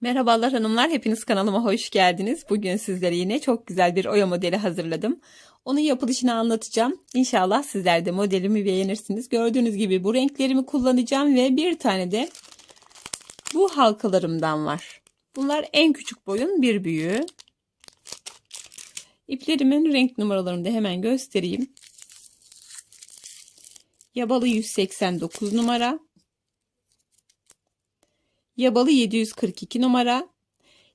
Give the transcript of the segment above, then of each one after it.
Merhabalar hanımlar, hepiniz kanalıma hoş geldiniz. Bugün sizlere yine çok güzel bir oya modeli hazırladım. Onun yapılışını anlatacağım. İnşallah sizler de modelimi beğenirsiniz. Gördüğünüz gibi bu renklerimi kullanacağım ve bir tane de bu halkalarımdan var. Bunlar en küçük boyun bir büyüğü. İplerimin renk numaralarını da hemen göstereyim. Yabalı 189 numara. Yabalı 742 numara.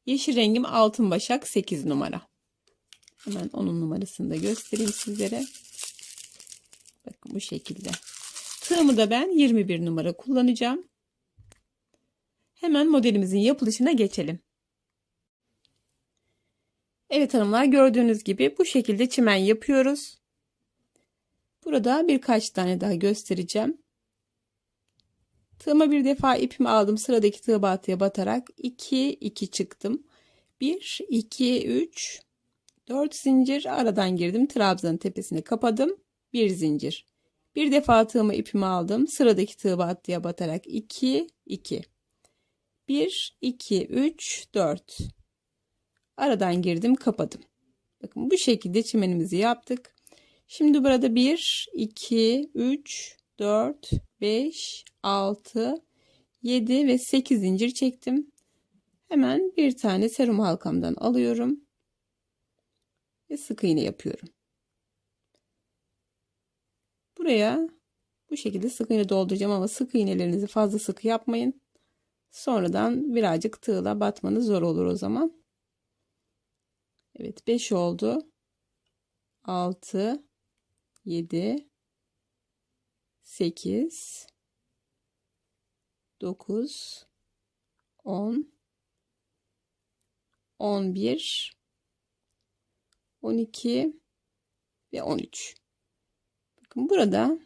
Yeşil rengim altın başak 8 numara. Hemen onun numarasını da göstereyim sizlere. Bakın bu şekilde. Tığımı da ben 21 numara kullanacağım. Hemen modelimizin yapılışına geçelim. Evet hanımlar gördüğünüz gibi bu şekilde çimen yapıyoruz. Burada birkaç tane daha göstereceğim. Tığıma bir defa ipimi aldım. Sıradaki tığ battıya batarak 2 2 çıktım. 1 2 3 4 zincir aradan girdim. Trabzanın tepesini kapadım. 1 zincir. Bir defa tığımı ipimi aldım. Sıradaki tığ battıya batarak 2 2 1 2 3 4 aradan girdim, kapadım. Bakın bu şekilde çimenimizi yaptık. Şimdi burada 1 2 3 4 5 6 7 ve 8 zincir çektim. Hemen bir tane serum halkamdan alıyorum. Ve sık iğne yapıyorum. Buraya bu şekilde sık iğne dolduracağım ama sık iğnelerinizi fazla sık yapmayın. Sonradan birazcık tığla batmanız zor olur o zaman. Evet 5 oldu. 6 7 8 9 10 11 12 ve 13 bakın burada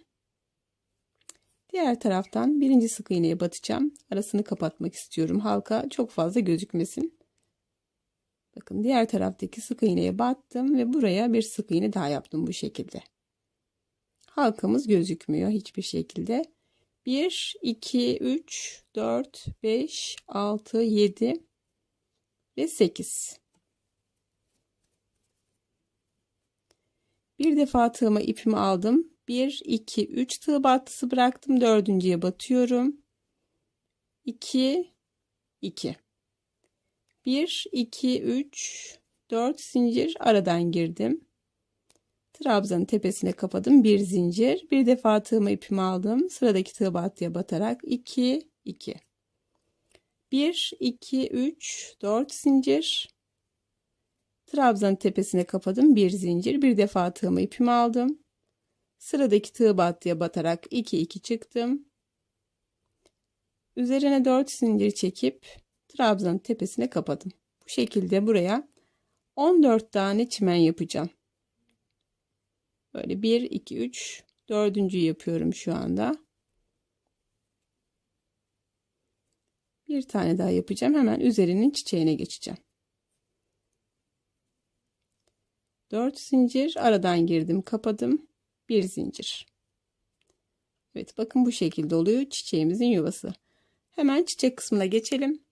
diğer taraftan birinci sık iğneye batacağım. Arasını kapatmak istiyorum. Halka çok fazla gözükmesin. Bakın diğer taraftaki sık iğneye battım ve buraya bir sık iğne daha yaptım bu şekilde halkamız gözükmüyor hiçbir şekilde. 1 2 3 4 5 6 7 ve 8 bir defa tığıma ipimi aldım. 1 2 3 tığ battısı bıraktım. Dördüncüye batıyorum. 2 2 1 2 3 4 zincir aradan girdim Trabzanın tepesine kapadım. Bir zincir. Bir defa tığıma ipimi aldım. Sıradaki tığ battıya batarak 2 2 1 2 3 4 zincir. Trabzanın tepesine kapadım. Bir zincir. Bir defa tığıma ipimi aldım. Sıradaki tığ battıya batarak 2 2 çıktım. Üzerine 4 zincir çekip trabzanın tepesine kapadım. Bu şekilde buraya 14 tane çimen yapacağım. Böyle 1, 2, 3, dördüncü yapıyorum şu anda. Bir tane daha yapacağım. Hemen üzerinin çiçeğine geçeceğim. 4 zincir aradan girdim kapadım. Bir zincir. Evet bakın bu şekilde oluyor çiçeğimizin yuvası. Hemen çiçek kısmına geçelim.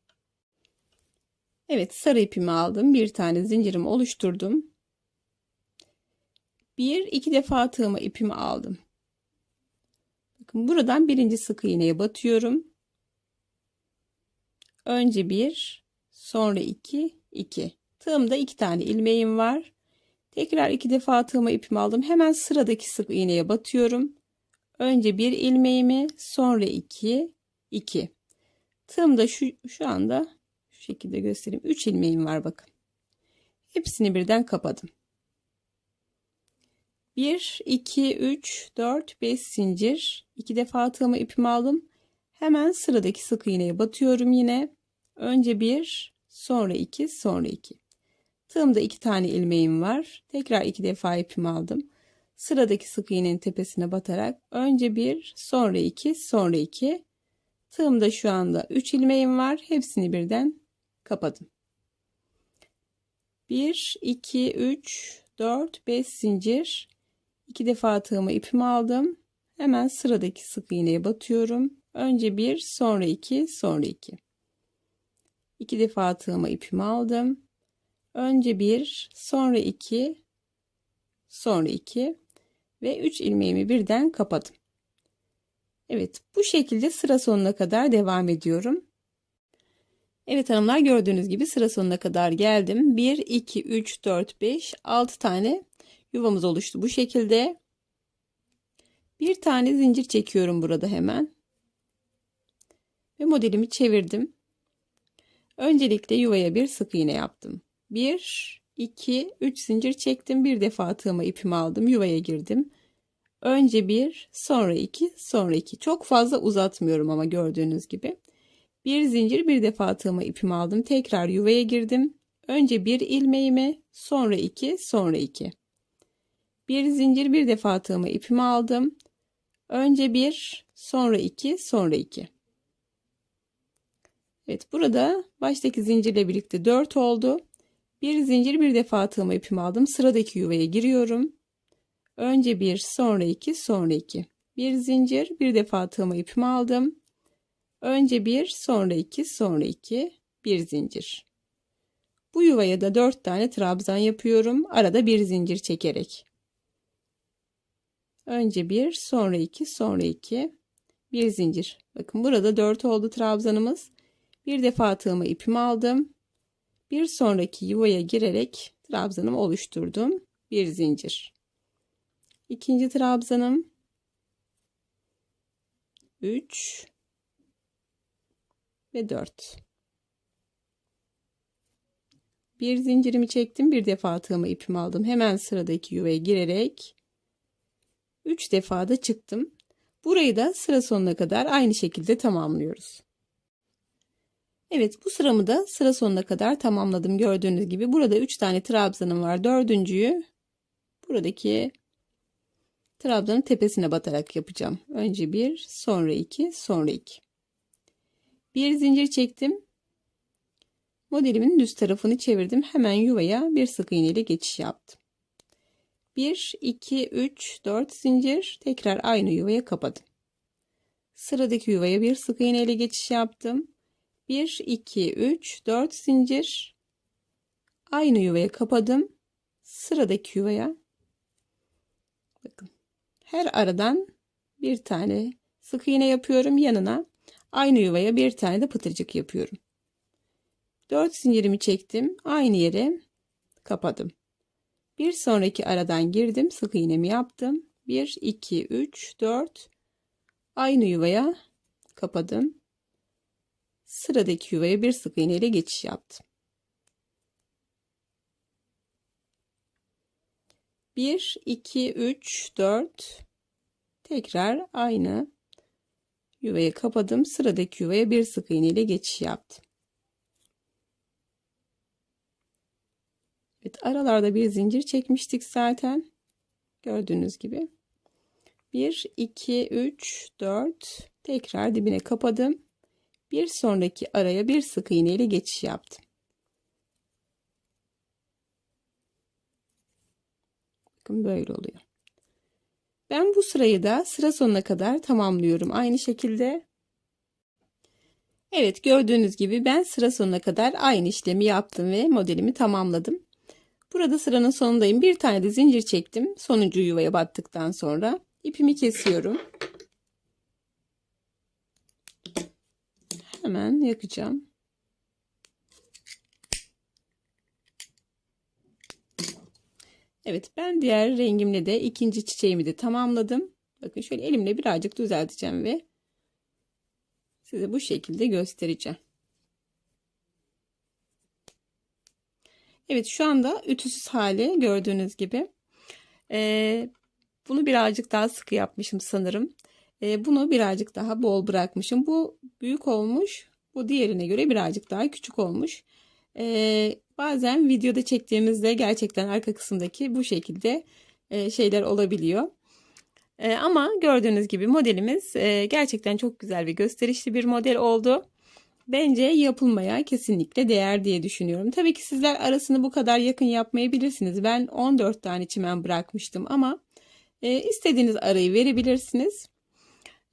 Evet sarı ipimi aldım. Bir tane zincirimi oluşturdum. Bir iki defa tığıma ipimi aldım. Bakın buradan birinci sık iğneye batıyorum. Önce bir, sonra iki, iki. Tığımda iki tane ilmeğim var. Tekrar iki defa tığıma ipimi aldım. Hemen sıradaki sık iğneye batıyorum. Önce bir ilmeğimi, sonra iki, iki. Tığımda şu, şu anda şu şekilde göstereyim. Üç ilmeğim var bakın. Hepsini birden kapadım. 1 2 3 4 5 zincir. 2 defa tığımı ipimi aldım. Hemen sıradaki sık iğneye batıyorum yine. Önce 1 sonra 2 sonra 2 tığımda 2 tane ilmeğim var. Tekrar 2 defa ipimi aldım. Sıradaki sık iğnenin tepesine batarak önce 1 sonra 2 sonra 2 tığımda şu anda 3 ilmeğim var. Hepsini birden kapadım. 1 2 3 4 5 zincir İki defa tığımı ipimi aldım. Hemen sıradaki sık iğneye batıyorum. Önce bir, sonra iki, sonra iki. İki defa tığıma ipimi aldım. Önce bir, sonra iki, sonra iki ve üç ilmeğimi birden kapadım. Evet, bu şekilde sıra sonuna kadar devam ediyorum. Evet hanımlar gördüğünüz gibi sıra sonuna kadar geldim. 1, 2, 3, 4, 5, 6 tane yuvamız oluştu bu şekilde. Bir tane zincir çekiyorum burada hemen. Ve modelimi çevirdim. Öncelikle yuvaya bir sık iğne yaptım. 1, 2, 3 zincir çektim. Bir defa tığıma ipimi aldım. Yuvaya girdim. Önce bir, sonra iki, sonra iki. Çok fazla uzatmıyorum ama gördüğünüz gibi. Bir zincir bir defa tığıma ipimi aldım. Tekrar yuvaya girdim. Önce bir ilmeğimi, sonra iki, sonra iki. Bir zincir bir defa tığıma ipimi aldım. Önce bir, sonra iki, sonra iki. Evet burada baştaki zincirle birlikte 4 oldu. Bir zincir bir defa tığıma ipimi aldım. Sıradaki yuvaya giriyorum. Önce bir, sonra iki, sonra iki. Bir zincir bir defa tığıma ipimi aldım. Önce bir, sonra iki, sonra iki, bir zincir. Bu yuvaya da dört tane trabzan yapıyorum. Arada bir zincir çekerek. Önce bir, sonra iki, sonra iki, bir zincir. Bakın burada dört oldu trabzanımız. Bir defa tığıma ipimi aldım. Bir sonraki yuvaya girerek trabzanımı oluşturdum. Bir zincir. İkinci trabzanım 3 ve 4. Bir zincirimi çektim. Bir defa tığıma ipimi aldım. Hemen sıradaki yuvaya girerek 3 defa da çıktım. Burayı da sıra sonuna kadar aynı şekilde tamamlıyoruz. Evet bu sıramı da sıra sonuna kadar tamamladım. Gördüğünüz gibi burada 3 tane trabzanım var. Dördüncüyü buradaki trabzanın tepesine batarak yapacağım. Önce bir, sonra iki, sonra iki. Bir zincir çektim. Modelimin düz tarafını çevirdim. Hemen yuvaya bir sık iğne ile geçiş yaptım. 1, 2, 3, 4 zincir. Tekrar aynı yuvaya kapadım. Sıradaki yuvaya bir sık iğne ile geçiş yaptım. 1, 2, 3, 4 zincir. Aynı yuvaya kapadım. Sıradaki yuvaya bakın her aradan bir tane sık iğne yapıyorum yanına aynı yuvaya bir tane de pıtırcık yapıyorum 4 zincirimi çektim aynı yere kapadım bir sonraki aradan girdim sık iğnemi yaptım. 1 2 3 4 aynı yuvaya kapadım. Sıradaki yuvaya bir sık iğne ile geçiş yaptım. 1 2 3 4 tekrar aynı yuvaya kapadım. Sıradaki yuvaya bir sık iğne ile geçiş yaptım Evet aralarda bir zincir çekmiştik zaten gördüğünüz gibi 1 2 3 4 tekrar dibine kapadım bir sonraki araya bir sık iğne ile geçiş yaptım Bakın böyle oluyor. Ben bu sırayı da sıra sonuna kadar tamamlıyorum. Aynı şekilde. Evet gördüğünüz gibi ben sıra sonuna kadar aynı işlemi yaptım ve modelimi tamamladım. Burada sıranın sonundayım. Bir tane de zincir çektim. Sonuncu yuvaya battıktan sonra ipimi kesiyorum. Hemen yakacağım. Evet ben diğer rengimle de ikinci çiçeğimi de tamamladım. Bakın şöyle elimle birazcık düzelteceğim ve size bu şekilde göstereceğim. Evet şu anda ütüsüz hali gördüğünüz gibi. Ee, bunu birazcık daha sıkı yapmışım sanırım. Ee, bunu birazcık daha bol bırakmışım. Bu büyük olmuş. Bu diğerine göre birazcık daha küçük olmuş. Ee, bazen videoda çektiğimizde gerçekten arka kısımdaki bu şekilde e, şeyler olabiliyor. E, ama gördüğünüz gibi modelimiz e, gerçekten çok güzel ve gösterişli bir model oldu. Bence yapılmaya kesinlikle değer diye düşünüyorum. Tabii ki sizler arasını bu kadar yakın yapmayabilirsiniz. Ben 14 tane çimen bırakmıştım ama e, istediğiniz arayı verebilirsiniz.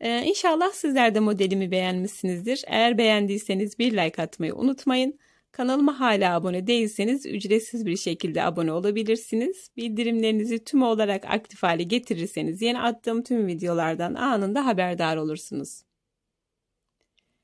Ee, inşallah sizler de modelimi beğenmişsinizdir. Eğer beğendiyseniz bir like atmayı unutmayın. Kanalıma hala abone değilseniz ücretsiz bir şekilde abone olabilirsiniz. Bildirimlerinizi tüm olarak aktif hale getirirseniz yeni attığım tüm videolardan anında haberdar olursunuz.